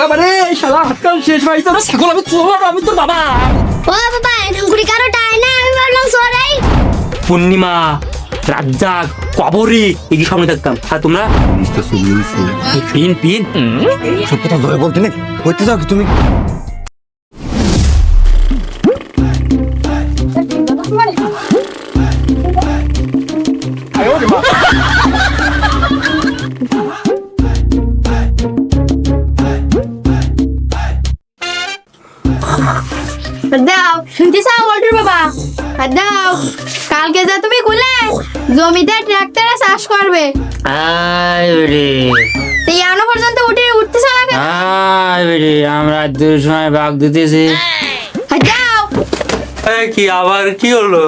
বাবা রে শালা হাতকাল শেষ ভাই তোর ছাগল আমি তোর আমি তোর বাবা। ও বাবা এরকম করে টাই না আমি ভাবলাম সরাই পূর্ণিমা রাজ্জাক কবরী এগিয়ে সামনে থাকতাম আর তোমরা? এই পিন পিন। সব কথা ধরে বলতে নেই? করতে যাও তুমি? জমিতে ট্রাক্টরে চাষ করবে। আয় এখনও পর্যন্ত উঠে উঠতেছ না কেন? আয় রে আমরা দুই সময় বাঘ দিতেছি এই কি আবার কি হলো?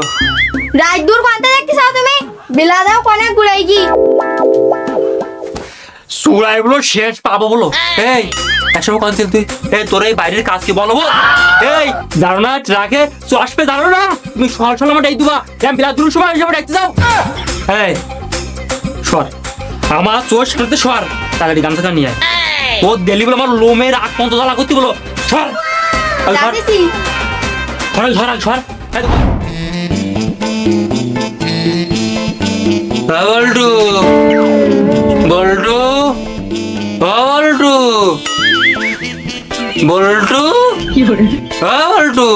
রাত দূর কোনটা দেখতে চাও তুমি? বিলা দাও কোনে ঘুরাই কি সুরাই বলো শেষ পাবো বলো। এই একসময় কোন ছিল তুই? এই তোর এই বাইরের কাজ কি বলব এই জানো না ট্রাকে আসবে জানো না। তুমি সল সল আমার ডাই দিবা। আমি বিরাট দূর সময় হিসাবে ডাকতে যাও। এই সর। আমার চোর সাথে সর। তাড়াতাড়ি গান থেকে নিয়ে আয়। ও দেলি বলে আমার লোমের আগ পর্যন্ত জ্বালা করতে বলো। সর। সর। সর সর। হ্যাঁ, বল্টু। বল্টু। বল্টু? হ্যাঁ বল্টু।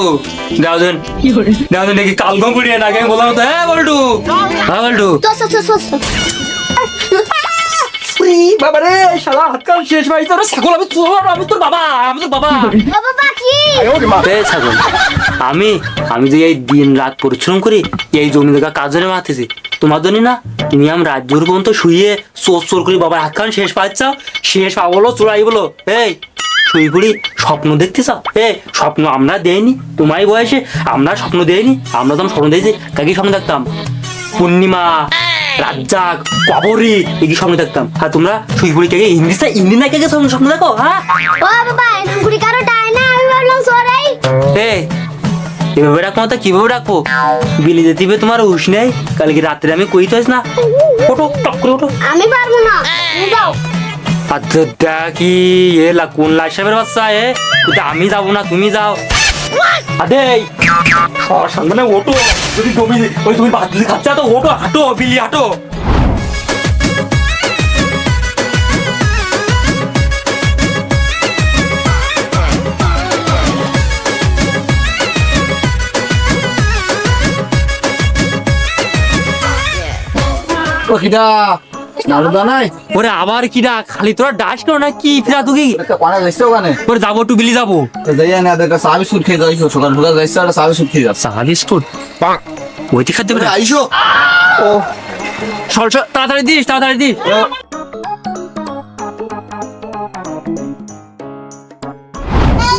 নাকি কাল পুড়িয়ে নাকি আমি বললাম তো। হ্যাঁ বল্টু। হ্যাঁ বল্টু। তো তো তো তো বাবা রে শালা হাতকাল শেষ ভাই তোর ছাগল আমি তোর আমি তোর বাবা আমি তোর বাবা। বাবা পাখি এ ছাগল আমি আমি যে এই দিন রাত পরিশ্রম করি এই জমি দেখা কাজ জন্য মারতেছি তোমার জন্য না? তুমি আমি রাত জোর পর্যন্ত শুয়ে চোর চোর করি বাবার হাত খান শেষ পাচ্ছ। শেষ পা বলো চোরাই বলো। এই পড়ি স্বপ্ন দেখতে চাও? এ স্বপ্ন আমরা দেয়নি তোমার বয়সে আমরা স্বপ্ন দেয়নি আমরা তখন স্বপ্ন দিয়েছি কাকি স্বপ্ন দেখতাম? পূর্ণিমা রাজ্জাক কবরী এগিয়ে স্বপ্ন দেখতাম? আর তোমরা শুই পড়ি কে ইংলিশটা ইন্দি না কে স্বপ্ন স্বপ্ন দেখো হ্যাঁ? ও বাবা এরকম করে কারও টাই না আমি ভাবলাম সরাই। এই এভাবে রাখব তো কীভাবে রাখব? বিলি যেতে হবে তোমার হুশ নেই। কালকে রাত্রে আমি কইতে না। ওটো টক করে ওটো আমি পারব না। যাও। আচ্ছা দেখি এ লা কোন লাইসাবের বাচ্চা এ? আমি যাব না তুমি যাও। আদে সামনে ওটো যদি জমি ওই তুমি খাচ্ছা তো ওটো হাঁটো বিলি হাঁটো। নাই। ওরে আবার কি ডাক? খালি তোরা ডাস কেন না? কি ফিরা তুই? কোনা যাইছে ওখানে? ওরে যাব একটু বিলি যাব। তো যাই না দেখা চা বিস্কুট খেয়ে যাইছো। সকাল সকাল যাইছে আর চা বিস্কুট খেয়ে যাচ্ছে। চা বিস্কুট? ওইটি খাদ্য আইসো। ও। সর সর তাড়াতাড়ি দিস তাড়াতাড়ি দিস।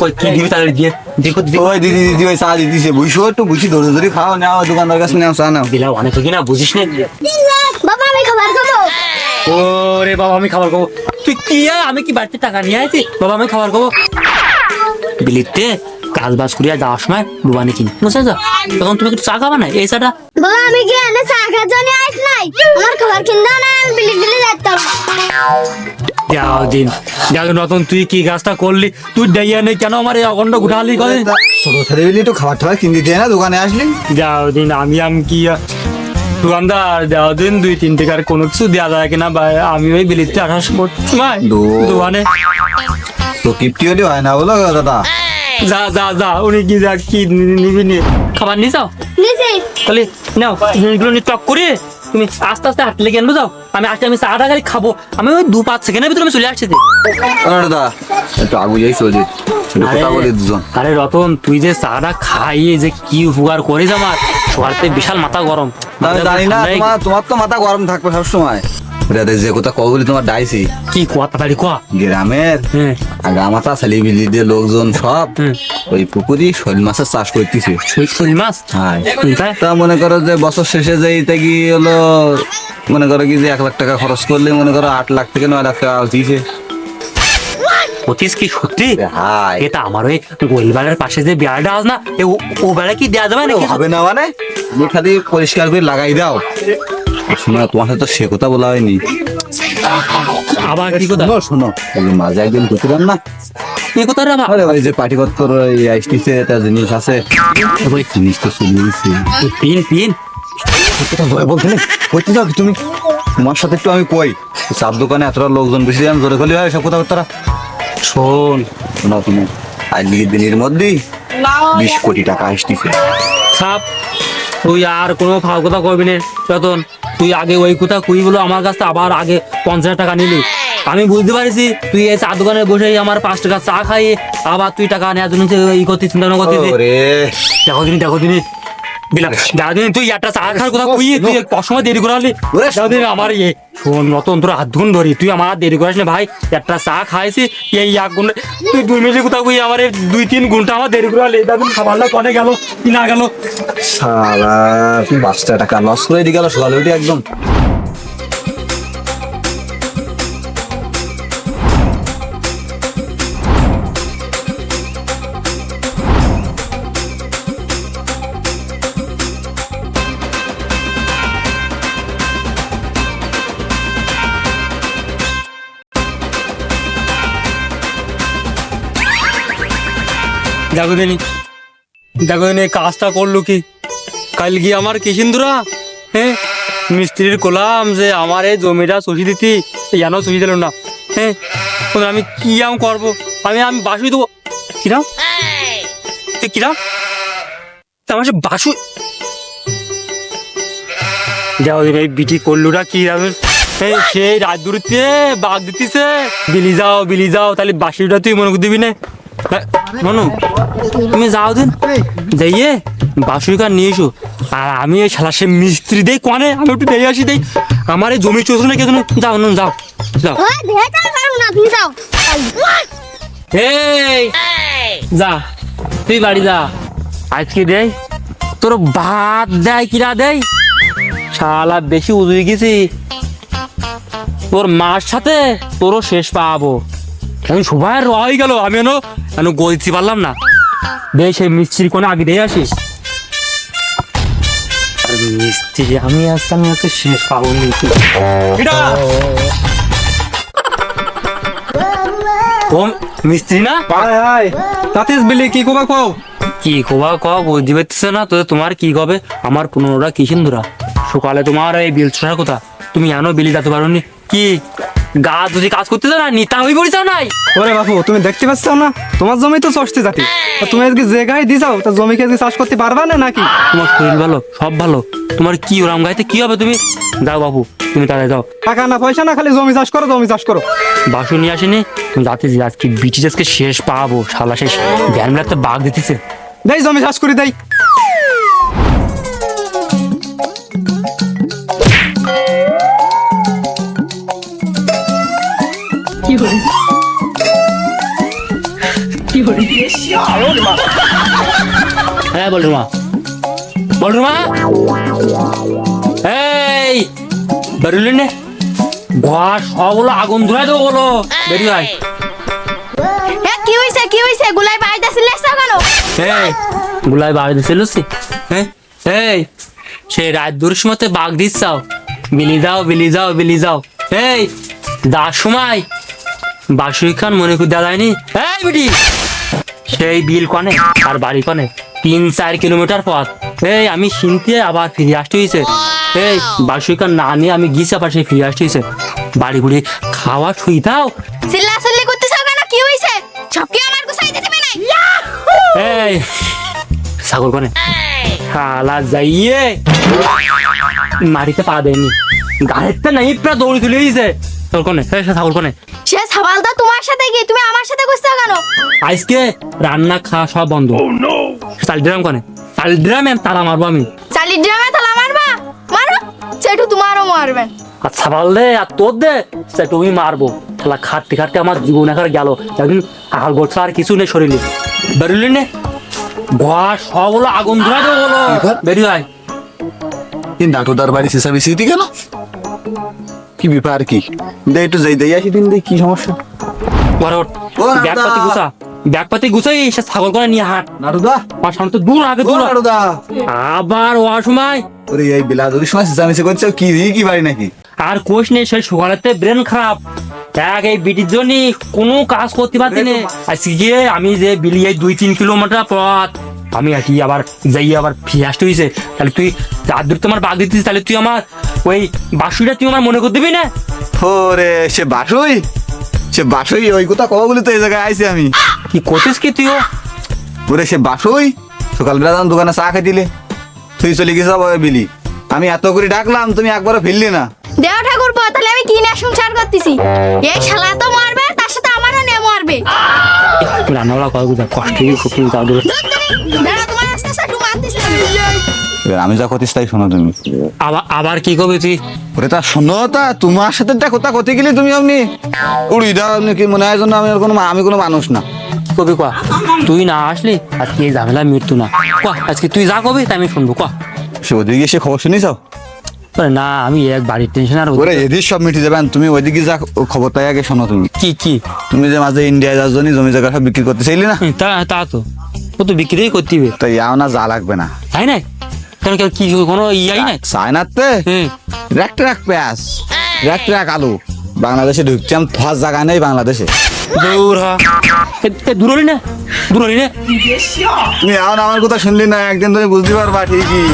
ওই কি দিবি তাড়াতাড়ি দিয়ে? দেখো দেখো। ওই দিদি দিদি ওই চা দিদিছে বুঝছ একটু বুঝি ধরে ধরে খাও নাও দোকানদার কাছে নাও চা নাও। দিলা অনেক কি না বুঝিস না। ওরে বাবা আমি খাবার খাব। তুই কি আমি কি বাড়িতে টাকা নিয়ে আছি বাবা আমি খাবার খাব। বিলিতে কাজ বাজ করিয়া যাওয়ার সময় ডুবানি কিনি। বুঝছ? তো তখন তুমি একটু চা খাবা না এই চাটা? বাবা আমি কি এনে চা খাওয়ার জন্য আইস নাই? আমার খাবার কিনতে না আমি বিলি বিলি যাইতাম। যাও দিন। যাও রতন তুই কি কাজটা করলি? তুই ডাইয়া নেই কেন আমার এই অখণ্ড ঘুরালি করে ছোট ছেলে বলি একটু খাবার টাবার কিনে দিতে না দোকানে আসলি। যাও দিন আমি আম কি দোকানদার দেওয়া দিন দুই তিন টাকার কোনো কিছু দেওয়া যায় কিনা বা আমি ওই বিলিতে আঠাশ সময় দোকানে। তো কিপ্টি হলে হয় না বলো দাদা। যা যা যা উনি কি যা কি নিবি নি? খাবার নিয়ে যাও। তাহলে নাও জিনিসগুলো নিয়ে টক করে তুমি আস্তে আস্তে হাঁটলে কেন যাও। আমি আজকে আমি চা টাকারি খাব। আমি ওই দু পাঁচ সেকেন্ডের ভিতরে আমি চলে আসছি তো। দাদা একটু আগু যাই চলে আরে রতন তুই যে চাটা খাইয়ে যে কি উপকার করিস আমার? সকালতে বিশাল মাথা গরম। জানি না তোমার তোমার তো মাথা গরম থাকবে সব সময় দাদা যে কথা বলি তোমার ডাইছি কি কোয়া তাড়াতাড়ি কোয়া? গ্রামের হ্যাঁ। আগামাতা ছেলেমিলি দিয়ে লোকজন সব ওই পুকুরি শৈল মাছের চাষ করতেছে। শোল মাছ? হ্যাঁ। তা মনে করো যে বছর শেষে যে এটা কি হলো মনে করো কি যে এক লাখ টাকা খরচ করলে মনে করো আট লাখ থেকে নয় লাখ টাকা দিয়েছে পঁচিশ কি সত্যি? হাই এটা আমার ওই গোলবাড়ার পাশে যে বেড়াটা আস না ও- বেড়া কি দেওয়া যাবে নাকি? হবে না মানে? তুমি খালি পরিষ্কার করে লাগাই দাও। শোনো তোমার সাথে তো সে কথা বলা হয়নি। আবার কি কথা? শোনো মাঝে একদিন ঘুরছিলাম না? কি কথা রে আরে ওই যে পাটিপত্র ওই আইসটিছে একটা জিনিস আছে। ওই জিনিস তো পিন পিন। কথা ভয় বলতে নেই। যাও তুমি? তোমার সাথে একটু আমি কই। চাপ দোকানে এতটা লোকজন বেশি আমি জোরে খলি হয় সব কথা বার্তা শোন শোনো তুমি আজকের দিনের মধ্যেই বিশ কোটি টাকা আসতেছে সাপ তুই আর কোনো ফাও কথা কবি না। রতন তুই আগে ওই কথা কুই বলো আমার কাছে আবার আগে পঞ্চাশ টাকা নিলি। আমি বুঝতে পারছি তুই এই চা দোকানে বসে আমার পাঁচ টাকা চা খাই আবার তুই টাকা নেওয়ার জন্য ই করতে চিন্তা ভাবনা দেখো দিনি দেখো দিনি দিলাম দাদিন তুই একটা চা খাওয়ার কথা কই? তুই কসময় দেরি করালি। দাদিন আমার ইয়ে শোন রতন তোর হাত ধুন ধরি। তুই আমার দেরি করিস না ভাই। একটা চা খাইছি এই এক ঘণ্টা তুই দুই মিনিট কোথাও কই আমার দুই তিন ঘণ্টা আমার দেরি করালি। দেখুন খাবারটা কনে গেল কি না গেল? শালা বাসটা টাকা লস করে দিয়ে গেল সকালে উঠে একদম। দেখো দিনি। দেখো দিনি কাজটা করল কি? কাল গিয়ে আমার কিসিন্দুরা হ্যাঁ মিস্ত্রির কোলাম যে আমার এই জমিটা চষি দিতি জানো চষি দিল না। হ্যাঁ আমি কি আম করব? আমি আমি বাসুই দেবো। কিরাম? কিরাম? আমার সে বাসু যাও এই বিটি করলুটা কি এই সেই রাত দূরতে বাঘ দিতেছে। বিলি যাও বিলি যাও, তাহলে বাসিটা তুই মনে দিবি না। মনু তুমি যাও দিন। যাইয়ে বাসুরিকা নিয়ে এসো। আর আমি ওই শালা সে মিস্ত্রি দেই কনে আমি একটু দিয়ে আসি দেই। আমার এই জমি চলছে না কেন যাও নুন যাও যাও। এই যা তুই বাড়ি যা। আজকে দেই তোর ভাত দেয় কিরা দেয় শালা বেশি উদুই গেছি। তোর মার সাথে তোরও শেষ পাবো। আমি সবাই রয়ে গেল আমি এনো এনো গলতে পারলাম না। দে সেই মিস্ত্রি কোনে আগে দিয়ে আর মিস্ত্রি আমি আসতে আমি আজকে শেষ পাবো নাকি এটা! ও মিস্ত্রি না? হাই তাতিস বিলি কি কোবা কও? কি কবা ক বুঝতে পারতেছে না তো তোমার কি কবে? আমার পনেরোটা কি সিন্ধুরা? সকালে তোমার এই বিল ছোড়ার কথা। তুমি এনো বিলি যেতে পারো কি? গা যদি কাজ করতে না নিতা হয়ে পড়েছ নাই। ওরে বাপু তুমি দেখতে পাচ্ছ না? তোমার জমি তো চষতে যাতি তা তুমি আজকে যে গায়ে দিছাও তা জমিকে আজকে চাষ করতে পারবা না নাকি? তোমার শরীর ভালো সব ভালো। তোমার কি ওরাম গাইতে কি হবে তুমি? যাও বাবু তুমি তাড়াই যাও। টাকা না পয়সা না খালি জমি চাষ করো জমি চাষ করো। বাসু নিয়ে আসেনি? তুমি যাতে আজকে আজকে শেষ পাবো শালা শেষ। ধ্যান রাখতে বাঘ দিতেছে। দেই জমি চাষ করি করে দেই হ্যাঁ বল রুমা। বল রুমা। এই বেরুলি নে। ঘর সব আগুন ধরে দেবো বলো। বেরিয়ে আয়। কি হইছে কি হইছে? গুলাই বাইতে আসলে কেন? এই গুলাই বাড়ি দিছিল হ্যাঁ এই সে রাত দূর সময়তে বাঘ দিচ্ছাও। বিলি যাও বিলি যাও বিলি যাও। এই যার সময় বাসুই খান মনে করে দেওয়া এই বিটি! সেই বিল কনে আর বাড়ি কনে তিন চার কিলোমিটার পথ। এই আমি শুনতে আবার ফিরে আসতে হয়েছে এই বাসুই খান না নিয়ে আমি গিয়েছি আবার সেই ফিরে আসতে হয়েছে বাড়ি বুড়ি খাওয়া ছুই দাও। চিল্লা চিল্লি করতেছ কেন? কি হইছে? সব কি আমার গুছাই দিতে নাই? এই ছাগল কনে। শালা যাইয়ে। মারিতে পা দেয়নি। গাড়িতে নাই প্রায় দৌড়ি তুলে দিয়েছে তোর কনে এই সে ছাগল কনে। সে সাবালদা তোমার সাথে কি তুমি আমার সাথে করছ কেন? আজকে রান্না খাওয়া সব বন্ধ। চাল ড্রাম কনে? চাল ড্রামে তারা মারবো আমি। চালি ড্রামে তালা মারবা? মারো? সেটু তোমারও মারবেন। আর ছাবাল দে আর তোর দে সে তুমি মারবো। তাহলে খাটতে খাটতে আমার জীবন এখন গেল। একদিন গোটা আর কিছু নেই শরীরে। বেরোলি নে? ঘর সব হলো আগুন ধরা দেবো বেরিয়ে আয়। এই নাটুদার বাড়ি হিসাবে স্মৃতি কেন? কি ব্যাপার কি? দে একটু যাই দেই আসি দিন দেই কি সমস্যা? ঘরে ওঠ ও নাটুদা। ব্যাগ পাতি গুছা ব্যাগ পাতি গুছাই সে ছাগল করে নিয়ে হাট। নাটুদা আমার সামনে তো দূর আগে ও দূর নাটুদা আবার ওয়ার সময়? ওরে এই বেলা যদি সময় হিসাবে করছে কি কি বাড়ি নাকি? আর কোষ নেই সেই সকালেতে ব্রেন খারাপ। এক এই বিটির জন্য কোনো কাজ করতে পারছি না। আজকে আমি যে বিলি এই দুই তিন কিলোমিটার পথ আমি আর কি আবার যাই আবার ফিয়াস্ট হয়েছে তাহলে তুই রাত দূর তোমার বাদ দিতিস তাহলে তুই আমার ওই বাসুইটা তুই আমার মনে করে দিবি না? ওরে সে বাসুই? সে বাসই ওই কথা কব বলে তো এই জায়গায় আইছি আমি। কি করছিস কি তুইও? ওরে সে বাসুই সকালবেলা যখন দোকানে চা খাই দিলে তুই চলে গেছিস আবার বিলি আমি এত করে ডাকলাম তুমি একবারও ফিরলি না। দেও ঠাকুর তাহলে আমি কি না সংসার করতেছি? এই শালা তো মারবে তার সাথে আমারও নে মারবে। বুঝা কষ্ট খুব আমি যা করতিস তাই শোনো তুমি। আবার আবার কি করবি তুই? ওরে তা শোনো তা তোমার সাথে একটা কথা করতে গেলে তুমি আপনি উড়ি দাও আপনি কি মনে হয় যেন আমি কোনো আমি কোনো মানুষ না। কি করবি কয়া? তুই না আসলি আজকে এই ঝামেলা মৃত্যু না। কয়া আজকে তুই যা করবি তাই আমি শুনব কয়া? সে ওদিকে সে খবর শুনিস? না আমি এক বাড়ির টেনশন আর ওরে এদিক সব মিটে যাবেন তুমি ওইদিকে যা খবরটাই আগে শোনো তুমি। কি কি? তুমি যে মাঝে ইন্ডিয়া যাওয়ার জন্য জমি জায়গা সব বিক্রি করতে চাইলি না? তা তা তো। ও তো বিক্রিই করতে হবে তো ইয়াও না যা লাগবে না। তাই না কেন কেন কি কোনো ইয়াই নাই? চায়নাতে হুম। রাখ রাখ পেঁয়াজ রাখ রাখ আলু। বাংলাদেশে ঢুকছিলাম ফাঁস জায়গা নেই বাংলাদেশে। দূর হ। এ, এ, দূর হলি না? দূরলি না? তুমি এখন আমার কথা শুনলি না একদিন তুমি বুঝতে পারবা ঠিকই।